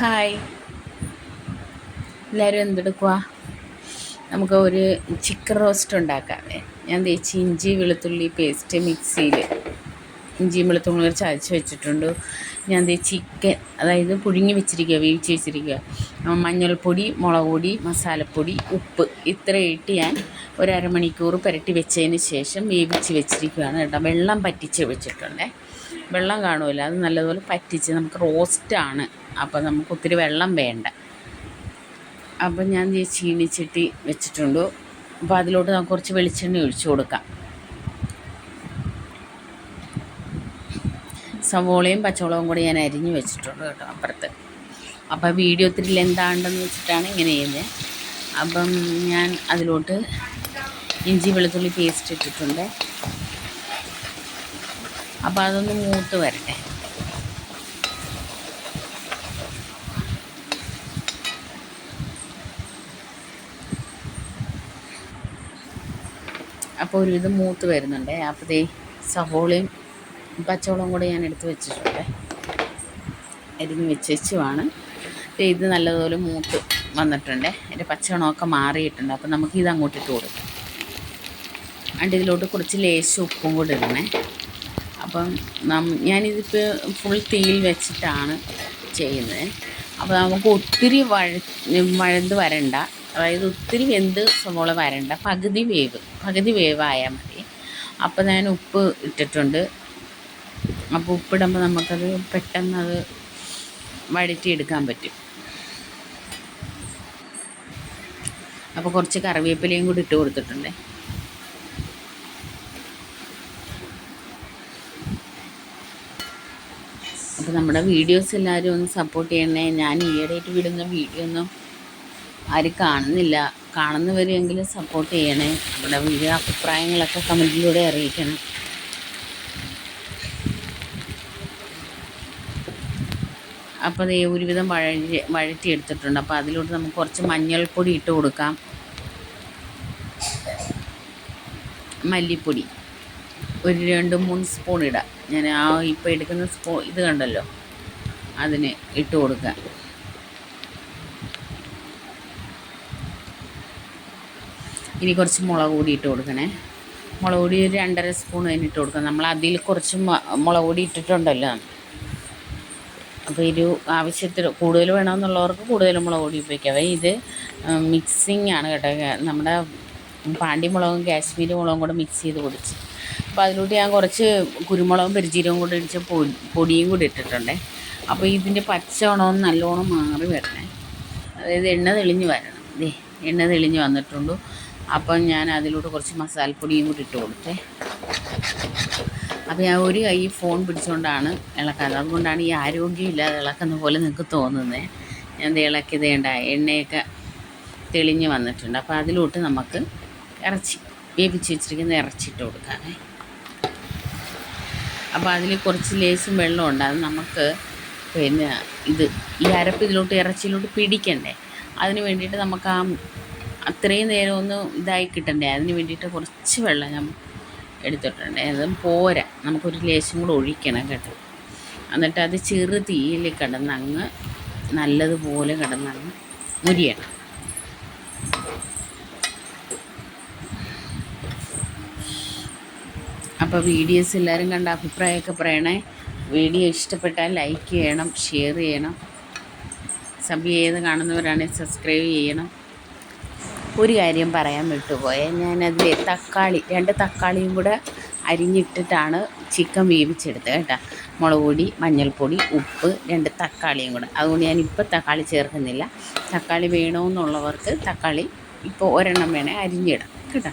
Hi. എല്ലാവരും എന്തെടുക്കുക നമുക്ക് ഒരു ചിക്കൻ റോസ്റ്റ് ഉണ്ടാക്കാമേ ഞാൻ തേച്ച് ഇഞ്ചി വെളുത്തുള്ളി പേസ്റ്റ് മിക്സിയിൽ ഇഞ്ചിയും വെളുത്തുള്ളി ചതച്ച് വെച്ചിട്ടുണ്ട്. ഞാൻ ദേ ചിക്കൻ അതായത് പുഴുങ്ങി വെച്ചിരിക്കുക വേവിച്ച് വെച്ചിരിക്കുക മഞ്ഞൾപ്പൊടി മുളക് പൊടി മസാലപ്പൊടി ഉപ്പ് ഇത്ര ഇട്ട് ഞാൻ ഒരു അരമണിക്കൂർ പുരട്ടി വെച്ചതിന് ശേഷം വേവിച്ച് വെച്ചിരിക്കുകയാണ് കേട്ടോ. വെള്ളം പറ്റിച്ച് വെച്ചിട്ടുണ്ടേ. വെള്ളം കാണുമല്ലോ? അത് നല്ലതുപോലെ പറ്റിച്ച് നമുക്ക് റോസ്റ്റാണ് അപ്പോൾ നമുക്ക് ഒത്തിരി വെള്ളം വേണ്ട. അപ്പം ഞാൻ ചീനിച്ചട്ടി വെച്ചിട്ടുണ്ട്. അപ്പോൾ അതിലോട്ട് നമുക്ക് കുറച്ച് വെളിച്ചെണ്ണ ഒഴിച്ചു കൊടുക്കാം. സവോളയും പച്ചവളവും കൂടി ഞാൻ അരിഞ്ഞ് വെച്ചിട്ടുണ്ട് കേട്ടോ അപ്പുറത്ത്. അപ്പോൾ വീഡിയോ ഒത്തിരി ലെന്താണ്ടെന്ന് വെച്ചിട്ടാണ് ഇങ്ങനെ ചെയ്യുന്നത് അപ്പം ഞാൻ അതിലോട്ട് ഇഞ്ചി വെളുത്തുള്ളി പേസ്റ്റ് ഇട്ടിട്ടുണ്ട്. അപ്പോൾ അതൊന്ന് മൂത്ത് വരട്ടെ. അപ്പോൾ ഒരു ഇത് മൂത്ത് വരുന്നുണ്ട്. അപ്പോൾ ദേ സവോളയും പച്ചവളവും കൂടെ ഞാൻ എടുത്ത് വെച്ചിട്ടുണ്ട്. അരിഞ്ഞ് വെച്ചുമാണ് ഇത് നല്ലതുപോലെ മൂത്ത് വന്നിട്ടുണ്ട്. എന്റെ പച്ചവണമൊക്കെ മാറിയിട്ടുണ്ട്. അപ്പോൾ നമുക്ക് ഇത് അങ്ങോട്ടിട്ട് കൊടുക്കാം. അണ്ട് ഇതിലോട്ട് കുറച്ച് ലേശം ഉപ്പും കൂടെ ഇടണേ. അപ്പം ഞാനിതിപ്പോൾ ഫുൾ തീയിൽ വെച്ചിട്ടാണ് ചെയ്യുന്നത്. അപ്പോൾ നമുക്ക് ഒത്തിരി വഴ വഴന്ത് വരണ്ട. അതായത് ഒത്തിരി വെന്ത് സവോള വരണ്ട. പകുതി വേവ് പകുതി വേവായാൽ മതി. അപ്പോൾ ഞാൻ ഉപ്പ് ഇട്ടിട്ടുണ്ട്. അപ്പോൾ ഉപ്പിടുമ്പോൾ നമുക്കത് പെട്ടെന്ന് അത് വഴറ്റിയെടുക്കാൻ പറ്റും. അപ്പോൾ കുറച്ച് കറിവേപ്പിലയും കൂടി ഇട്ട് കൊടുത്തിട്ടുണ്ട്. അപ്പോൾ നമ്മുടെ വീഡിയോസ് എല്ലാവരും ഒന്ന് സപ്പോർട്ട് ചെയ്യണേ. ഞാൻ ഈയിടെയായിട്ട് വിടുന്ന വീഡിയോ ഒന്നും ആരും കാണുന്നില്ല. കാണുന്നവരെങ്കിലും സപ്പോർട്ട് ചെയ്യണേ. നമ്മുടെ വീഡിയോ അഭിപ്രായങ്ങളൊക്കെ കമന്റിലൂടെ അറിയിക്കണം. അപ്പോൾ അത് ഒരുവിധം വഴറ്റി എടുത്തിട്ടുണ്ട് അപ്പോൾ അതിലോട്ട് നമുക്ക് കുറച്ച് മഞ്ഞൾപ്പൊടി ഇട്ട് കൊടുക്കാം. മല്ലിപ്പൊടി. ഒരു രണ്ട് മൂന്ന് സ്പൂൺ ഇടാം. ഞാൻ ആ ഇപ്പോൾ എടുക്കുന്ന സ്പൂൺ ഇത് കണ്ടല്ലോ? അതിന് ഇട്ട് കൊടുക്കുക ഇനി കുറച്ച് മുളക് പൊടി ഇട്ട് കൊടുക്കണേ. മുളക് പൊടി ഒരു രണ്ടര സ്പൂൺ അതിന് ഇട്ട് കൊടുക്കാം. നമ്മൾ അതിൽ കുറച്ച് മുളക് പൊടി ഇട്ടിട്ടുണ്ടല്ലോ. അപ്പോൾ ഒരു ആവശ്യത്തിന് കൂടുതൽ വേണമെന്നുള്ളവർക്ക് കൂടുതൽ മുളക് പൊടി ഉപയോഗിക്കാം. ഇത് മിക്സിങ് ആണ് കേട്ടോ. നമ്മുടെ പാണ്ടി മുളകും കാശ്മീരി മുളകും കൂടെ മിക്സ് ചെയ്ത് പൊടിച്ച്. അപ്പോൾ അതിലോട്ട് ഞാൻ കുറച്ച് കുരുമുളകും പെരിജീരകവും കൂടെ ഇടിച്ച പൊടിയും കൂടി ഇട്ടിട്ടുണ്ടേ. അപ്പോൾ ഇതിന്റെ പച്ചവണം നല്ലോണം മാറി വരണേ. അതായത് എണ്ണ തെളിഞ്ഞ് വരണം. ദേ എണ്ണ തെളിഞ്ഞ് വന്നിട്ടുണ്ട്. അപ്പം ഞാൻ അതിലോട്ട് കുറച്ച് മസാലപ്പൊടിയും കൂടി ഇട്ട് കൊടുത്തേ. അപ്പോൾ ഞാൻ ഒരു കൈ ഫോൺ പിടിച്ചുകൊണ്ടാണ് ഇളക്കാറ്. അതുകൊണ്ടാണ് ഈ ആരോഗ്യമില്ലാതെ ഇളക്കുന്ന പോലെ നിങ്ങൾക്ക് തോന്നുന്നത് ഞാൻ ഇത് ഇളക്കി തേണ്ട എണ്ണയൊക്കെ തെളിഞ്ഞ് വന്നിട്ടുണ്ട്. അപ്പോൾ അതിലോട്ട് നമുക്ക് ഇറച്ചി വേവിച്ച് വെച്ചിരിക്കുന്ന ഇറച്ചിട്ട് കൊടുക്കാമേ അപ്പോൾ അതിൽ കുറച്ച് ലേസും വെള്ളമുണ്ട് അത് നമുക്ക് പിന്നെ ഇത് ഈ അരപ്പ് ഇതിലോട്ട് ഇറച്ചിയിലോട്ട് പിടിക്കണ്ടേ? അതിന് വേണ്ടിയിട്ട് നമുക്ക് ആ അത്രയും നേരം ഒന്ന് ഇതായി കിട്ടണ്ടേ? അതിന് വേണ്ടിയിട്ട് കുറച്ച് വെള്ളം ഞാൻ എടുത്തിട്ടുണ്ട്. അതും പോരാ. നമുക്കൊരു ലേശം കൂടെ ഒഴിക്കണം കേട്ടോ. എന്നിട്ട് അത് ചെറു തീയിൽ കിടന്നങ്ങ് നല്ലതുപോലെ കിടന്നങ്ങ് മുരിയണം. അപ്പോൾ വീഡിയോസ് എല്ലാവരും കണ്ട അഭിപ്രായമൊക്കെ പറയണേ. വീഡിയോ ഇഷ്ടപ്പെട്ടാൽ ലൈക്ക് ചെയ്യണം ഷെയർ ചെയ്യണം. സബ് ചെയ്ത് കാണുന്നവരാണെങ്കിൽ സബ്സ്ക്രൈബ് ചെയ്യണം. ഒരു കാര്യം പറയാൻ വിട്ടുപോയെ. ഞാനതിൽ തക്കാളി രണ്ട് തക്കാളിയും കൂടെ അരിഞ്ഞിട്ടിട്ടാണ് ചിക്കൻ വേവിച്ചെടുത്തത് കേട്ടോ. മുളക് പൊടി മഞ്ഞൾപ്പൊടി ഉപ്പ് രണ്ട് തക്കാളിയും കൂടെ. അതുകൊണ്ട് ഞാൻ ഇപ്പോൾ തക്കാളി ചേർക്കുന്നില്ല. തക്കാളി വേണമെന്നുള്ളവർക്ക് തക്കാളി ഇപ്പോൾ ഒരെണ്ണം വേണേൽ അരിഞ്ഞിടാം കേട്ടോ.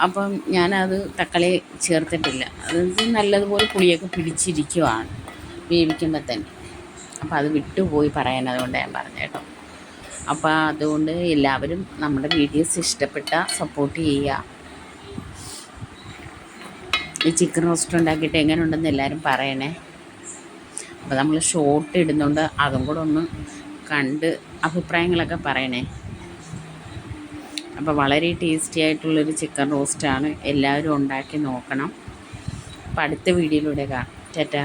അപ്പം ഞാനത് തക്കാളി ചേർത്തിട്ടില്ല. അത് നല്ലതുപോലെ പുളിയൊക്കെ പിടിച്ചിരിക്കുവാണ്. വേവിക്കുമ്പോൾ തന്നെ. അപ്പോൾ അത് വിട്ടുപോയി പറയാൻ അതുകൊണ്ട് ഞാൻ പറഞ്ഞു കേട്ടോ. അപ്പോൾ അതുകൊണ്ട് എല്ലാവരും നമ്മുടെ വീഡിയോസ് ഇഷ്ടപ്പെട്ട സപ്പോർട്ട് ചെയ്യുക. ഈ ചിക്കൻ റോസ്റ്റ് ഉണ്ടാക്കിയിട്ട് എങ്ങനെ ഉണ്ടെന്ന് എല്ലാവരും പറയണേ. അപ്പോൾ നമ്മൾ ഷോർട്ട് ഇടുന്നുണ്ട്. അതും കൂടെ ഒന്ന് കണ്ട് അഭിപ്രായങ്ങളൊക്കെ പറയണേ. അപ്പോൾ വളരെ ടേസ്റ്റി ആയിട്ടുള്ളൊരു ചിക്കൻ റോസ്റ്റാണ് എല്ലാവരും ഉണ്ടാക്കി നോക്കണം. അപ്പോൾ അടുത്ത വീഡിയോയിലൂടെ കാണാം. ടാറ്റാ.